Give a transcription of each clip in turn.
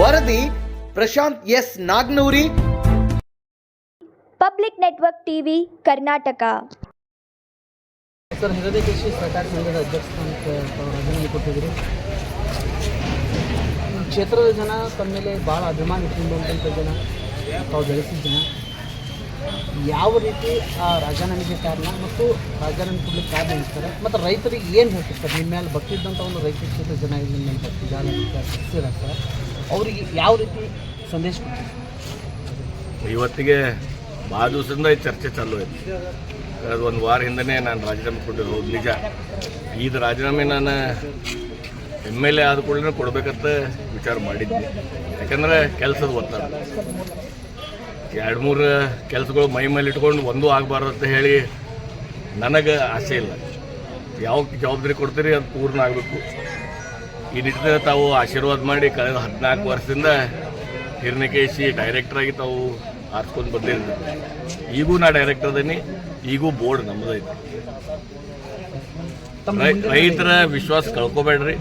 ವರದಿ Prashant S Nagnuri. Public network TV Karnataka. Sir ಹಿರದೇ ಕೃಷಿ ಸಹಕಾರಿ ಸಂಘದ ಅಧ್ಯಕ್ಷ ಸ್ಥಾನಕ್ಕೆ ತಾವು ರಾಜೀನಾಮೆ ಕೊಟ್ಟಿದ್ದೀರಿ. ಕ್ಷೇತ್ರದ ಜನ ತಮ್ಮ ಮೇಲೆ ಭಾಳ ಅಭಿಮಾನ ಇಟ್ಕೊಂಡಂಥ ಜನ ತಾವು ಬೆಳೆಸಿದ ಜನ. ಯಾವ ರೀತಿ ಆ ರಾಜೀನಾಮೆಗೆ ಕಾರಣ ಮತ್ತು ರಾಜೀನಾಮೆ ಕೊಡ್ಲಿಕ್ಕೆ ಕಾರಣ ಇರ್ತಾರೆ ಮತ್ತು ರೈತರಿಗೆ ಏನು ಹೇಳ್ತಾರೆ ಸರ್? ನಿಮ್ಮ ಮೇಲೆ ಭಕ್ತಿ ಇದ್ದಂಥ ಒಂದು ರೈತ ಕ್ಷೇತ್ರದ ಜನ ಇಲ್ಲಿ ನಿಮ್ಮ ಭಕ್ತಿ ಜಾಲ ಸರ್? ಅವರಿಗೆ ಯಾವ ರೀತಿ ಸಂದೇಶ ಇವತ್ತಿಗೆ ಭಾಳ ದಿವಸದಿಂದ ಈ ಚರ್ಚೆ ಚಾಲು ಐತಿ ಕಳೆದ ಒಂದು ವಾರ ಹಿಂದನೇ ನಾನು ರಾಜೀನಾಮೆ ಕೊಟ್ಟಿದ್ದು ನಿಜ. ಇದು ರಾಜೀನಾಮೆ ನಾನು ಎಂ ಎಲ್ ಎ ಆದ ಕೂಡಲೇ ಕೊಡಬೇಕಂತ ವಿಚಾರ ಮಾಡಿದ್ದೆ. ಯಾಕಂದ್ರೆ ಕೆಲಸದ ಒತ್ತಡ. ಎರಡು ಮೂರು ಕೆಲಸಗಳು ಮೈ ಮೇಲೆ ಇಟ್ಕೊಂಡು ಒಂದೂ ಆಗಬಾರ್ದು ಅಂತ ಹೇಳಿ ನನಗೆ ಆಸೆ ಇಲ್ಲ. ಯಾವ ಜವಾಬ್ದಾರಿ ಕೊಡ್ತೀರಿ ಅದು ಪೂರ್ಣ ಆಗಬೇಕು. ಈ ನಿಟ್ಟಿನಲ್ಲಿ ತಾವು ಆಶೀರ್ವಾದ ಮಾಡಿ ಕಳೆದ ಹದಿನಾಲ್ಕು ವರ್ಷದಿಂದ ಹಿರಣ್ಯಕೇಶಿ ಡೈರೆಕ್ಟರಾಗಿ ತಾವು ಆರಿಸ್ಕೊಂಡು ಬಂದಿದ್ದೆ ಈಗೂ ನಾ ಡೈರೆಕ್ಟರ್ ಅದೀನಿ ಈಗೂ ಬೋರ್ಡ್ ನಮ್ಮದೈತಿ ತಮ್ಮ ರೈತರ ವಿಶ್ವಾಸ ಕಳ್ಕೊಬೇಡ್ರಿ.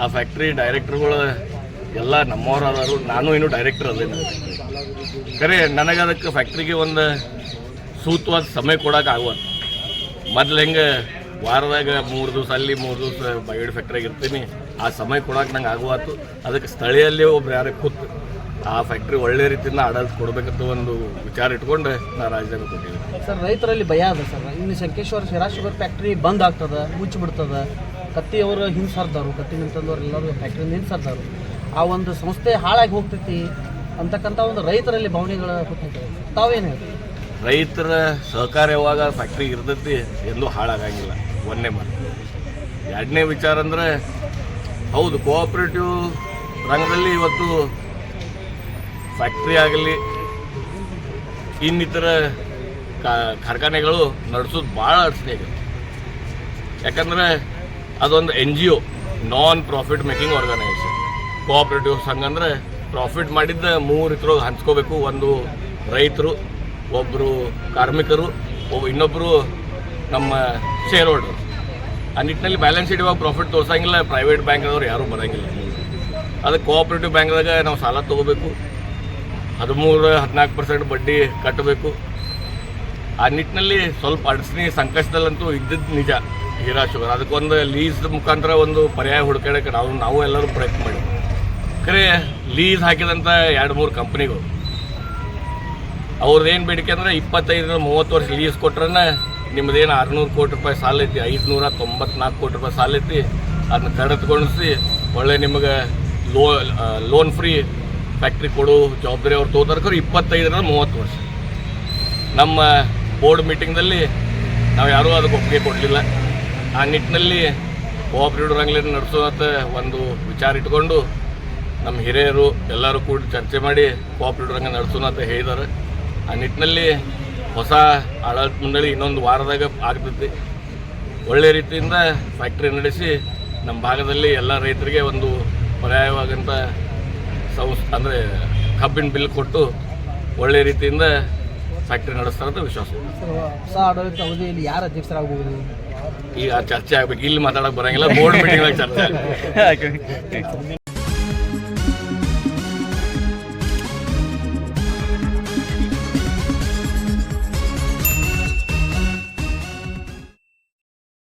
ಆ ಫ್ಯಾಕ್ಟ್ರಿ ಡೈರೆಕ್ಟರ್ಗಳು ಎಲ್ಲ ನಮ್ಮವ್ರು ಅದಾರು ನಾನು ಇನ್ನೂ ಡೈರೆಕ್ಟರ್ ಅದೇನು. ಖರೆ ನನಗೆ ಅದಕ್ಕೆ ಫ್ಯಾಕ್ಟ್ರಿಗೆ ಒಂದು ಸೂಕ್ತವಾದ ಸಮಯ ಕೊಡೋಕೆ ಆಗುವ. ಮೊದಲು ಹೆಂಗೆ ವಾರದಾಗ ಮೂರು ದಿವಸ ಅಲ್ಲಿ ಮೂರು ದಿವಸ ಬಯೋಡ್ ಫ್ಯಾಕ್ಟ್ರಿಗೆ ಇರ್ತೀನಿ. ಆ ಸಮಯ ಕೊಡೋಕೆ ನಂಗೆ ಆಗುವಾತು. ಅದಕ್ಕೆ ಸ್ಥಳೀಯಲ್ಲಿ ಒಬ್ರು ಯಾರೇ ಕೂತು ಆ ಫ್ಯಾಕ್ಟ್ರಿ ಒಳ್ಳೆ ರೀತಿಯಿಂದ ಆಡಳಿತ ಕೊಡಬೇಕಂತ ಒಂದು ವಿಚಾರ ಇಟ್ಕೊಂಡ್ರೆ ನಾ ರಾಜ್ಯದಾಗ ಕೊಟ್ಟಿದ್ದೀನಿ. ಸರ್ ರೈತರಲ್ಲಿ ಭಯ ಅದ ಸರ್. ಇನ್ನು ಶಂಕೇಶ್ವರ ಶಿರಾ ಶುಗರ್ ಫ್ಯಾಕ್ಟ್ರಿ ಬಂದ್ ಆಗ್ತದ ಮುಚ್ಚಿಬಿಡ್ತದ ಕತ್ತಿಯವರು ಹಿಂಸಾರ್ದವ್ರು ಕತ್ತಿ ನಿಂತಂದವ್ರು ಎಲ್ಲರೂ ಫ್ಯಾಕ್ಟ್ರಿಯಿಂದ ಹಿಂಸರ್ದಾರು ಆ ಒಂದು ಸಂಸ್ಥೆ ಹಾಳಾಗಿ ಹೋಗ್ತೈತಿ ಅಂತಕ್ಕಂಥ ಒಂದು ರೈತರಲ್ಲಿ ಭಾವನೆಗಳ ಹುಟ್ಟೈತೆ ತಾವೇನು ಹೇಳ್ತೀವಿ ರೈತರ ಸಹಕಾರ ಯಾವಾಗ ಫ್ಯಾಕ್ಟ್ರಿ ಇರ್ತೈತಿ ಎಲ್ಲೂ ಹಾಳಾಗಂಗಿಲ್ಲ. ಒಂದನೇ ಮಾತು. ಎರಡನೇ ವಿಚಾರ ಅಂದರೆ ಹೌದು ಕೋಆಪರೇಟಿವ್ ರಂಗದಲ್ಲಿ ಇವತ್ತು ಫ್ಯಾಕ್ಟ್ರಿ ಆಗಲಿ, ಇನ್ನಿತರ ಕಾರ್ಖಾನೆಗಳು ನಡೆಸೋದು ಭಾಳ ಅಡಚಣೆ ಇದೆ ಯಾಕಂದರೆ ಅದೊಂದು N G O non profit making organisation cooperative ಸಂಘ ಅಂದರೆ ಪ್ರಾಫಿಟ್ ಮಾಡಿದ್ದ ಮೂರು ಇದ್ರೊಳಗೆ ಹಂಚ್ಕೋಬೇಕು. ಒಂದು ರೈತರು ಒಬ್ಬರು ಕಾರ್ಮಿಕರು, ಒಬ್ಬ ಇನ್ನೊಬ್ಬರು ನಮ್ಮ ಶೇರ್ ಹೋಲ್ಡರ್ ಆ ನಿಟ್ಟಿನಲ್ಲಿ ಬ್ಯಾಲೆನ್ಸ್ ಶೀಟ್ ಇವಾಗ ಪ್ರಾಫಿಟ್ ತೋರಿಸಂಗಿಲ್ಲ ಪ್ರೈವೇಟ್ ಬ್ಯಾಂಕ್ದವ್ರು ಯಾರೂ ಬರೋಂಗಿಲ್ಲ. ಅದಕ್ಕೆ ಕೋಆಪ್ರೇಟಿವ್ ಬ್ಯಾಂಕ್ದಾಗ ನಾವು ಸಾಲ ತೊಗೋಬೇಕು. ಹದಿಮೂರು, ಹದಿನಾಲ್ಕು ಪರ್ಸೆಂಟ್ ಬಡ್ಡಿ ಕಟ್ಟಬೇಕು. ಆ ನಿಟ್ಟಿನಲ್ಲಿ ಸ್ವಲ್ಪ ಅಡಚಣೆ, ಸಂಕಷ್ಟದಲ್ಲಂತೂ ಇದ್ದದ್ದು ನಿಜ ಹೀರಾ ಶುಗರ್ ಅದಕ್ಕೊಂದು ಲೀಸ್ ಮುಖಾಂತರ ಒಂದು ಪರ್ಯಾಯ ಹುಡುಕಾಡಕ್ಕೆ ನಾವು ನಾವು ಎಲ್ಲರೂ ಪ್ರಯತ್ನ ಮಾಡಿ. ಖರೆ ಲೀಸ್ ಹಾಕಿದಂಥ ಎರಡು ಮೂರು ಕಂಪ್ನಿಗಳು ಅವ್ರದ್ದೇನು ಬೇಡಿಕೆ ಅಂದರೆ ಇಪ್ಪತ್ತೈದರಿಂದ ಮೂವತ್ತು ವರ್ಷ ಲೀಸ್ ಕೊಟ್ರನ್ನ ನಿಮ್ಮದೇನು ಆರುನೂರು ಕೋಟಿ ರೂಪಾಯಿ ಸಾಲ ಐತಿ, ಐದುನೂರ ತೊಂಬತ್ನಾಲ್ಕು ಕೋಟಿ ರೂಪಾಯಿ ಸಾಲ ಐತಿ, ಅದನ್ನ ಕಡಿತಗೊಳಿಸಿ ಒಳ್ಳೆ ನಿಮಗೆ ಲೋ ಲೋನ್ ಫ್ರೀ ಫ್ಯಾಕ್ಟ್ರಿ ಕೊಡು, ಜವಾಬ್ದಾರಿ ಅವ್ರು ತೋದರ್ಕರು ಇಪ್ಪತ್ತೈದರಿಂದ ಮೂವತ್ತು ವರ್ಷ. ನಮ್ಮ ಬೋರ್ಡ್ ಮೀಟಿಂಗ್ದಲ್ಲಿ ನಾವು ಯಾರೂ ಅದಕ್ಕೆ ಒಪ್ಪಿಗೆ ಕೊಡಲಿಲ್ಲ. ಆ ನಿಟ್ಟಿನಲ್ಲಿ ಕೋಆಪ್ರೇಟಿವ್ ರಂಗ್ಲೇನ್ ನಡೆಸೋದಂತ ಒಂದು ವಿಚಾರ ಇಟ್ಕೊಂಡು ನಮ್ಮ ಹಿರಿಯರು ಎಲ್ಲರೂ ಕೂಡ ಚರ್ಚೆ ಮಾಡಿ ಕೋಆಪ್ರೇಟಿವ್ ರಂಗ ನಡೆಸೋಣ ಅಂತ ಹೇಳಿದ್ದಾರೆ. ಆ ನಿಟ್ಟಿನಲ್ಲಿ ಹೊಸ ಆಡಳಿತ ಮಂಡಳಿ ಇನ್ನೊಂದು ವಾರದಾಗ ಆಗ್ತೈತಿ. ಒಳ್ಳೆ ರೀತಿಯಿಂದ ಫ್ಯಾಕ್ಟ್ರಿ ನಡೆಸಿ ನಮ್ಮ ಭಾಗದಲ್ಲಿ ಎಲ್ಲ ರೈತರಿಗೆ ಒಂದು ಪರ್ಯಾಯವಾಗಂಥ ಸಂಸ್ ಅಂದರೆ ಕಬ್ಬಿನ ಬಿಲ್ ಕೊಟ್ಟು ಒಳ್ಳೆ ರೀತಿಯಿಂದ ಫ್ಯಾಕ್ಟ್ರಿ ನಡೆಸ್ತಾರಂತ ಅಂತ ವಿಶ್ವಾಸ. ಸರ್ ಹೊಸ ಆಡಳಿತ ಅವಧಿಯಲ್ಲಿ ಯಾರು ಅಧ್ಯಕ್ಷರಾಗಬಹುದು ಈಗ ಚರ್ಚೆ ಆಗ್ಬೇಕು. ಇಲ್ಲಿ ಮಾತಾಡಕ್ಕೆ ಬರಂಗಿಲ್ಲ ಬೋರ್ಡ್ ಮೀಟಿಂಗ್ ಚರ್ಚೆ ಆಗ್ಬೇಕು.